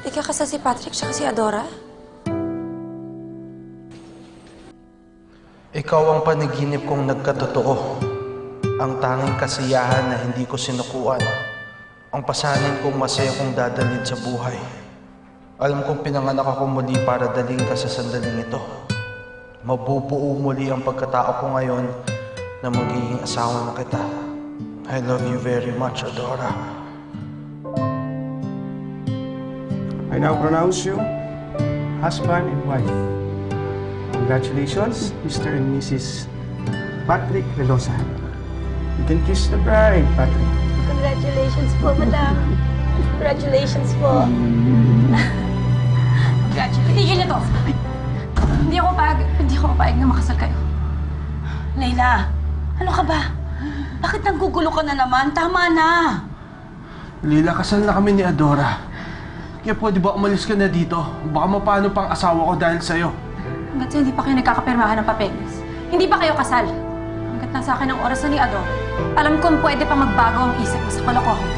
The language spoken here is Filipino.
Ikakasal si Patrick siya si Adora? Ikaw ang panaginip kong nagkatotoo. Ang tanging kasiyahan na hindi ko sinukuan. Ang pasanin kong masaya kong dadalhin sa buhay. Alam kong pinanganak ako muli para dalhin ka sa sandaling ito. Mabubuo muli ang pagkatao ko ngayon na magiging asawa na kita. I love you very much, Adora. I now pronounce you husband and wife. Congratulations, Mr. and Mrs. Patrick Velosa. You can kiss the bride, Patrick. Congratulations po, madam. Congratulations po. Congratulations. Tigil niyo to! Hindi ako payag, hindi ako payag na makasal kayo. Layla, ano ka ba? Bakit nanggugulo ka na naman? Tama na! Lila, kasal na kami ni Adora. Kaya pwede ba umalis ka na dito? Baka mapano pang asawa ko dahil sa'yo. Hanggat sa hindi pa kayo nagkakapirmahan ng papeles. Hindi pa kayo kasal. Hanggat nasa akin ang oras na ni Adora. Alam kong pwede pa magbago ang isip mo sa kalokohan.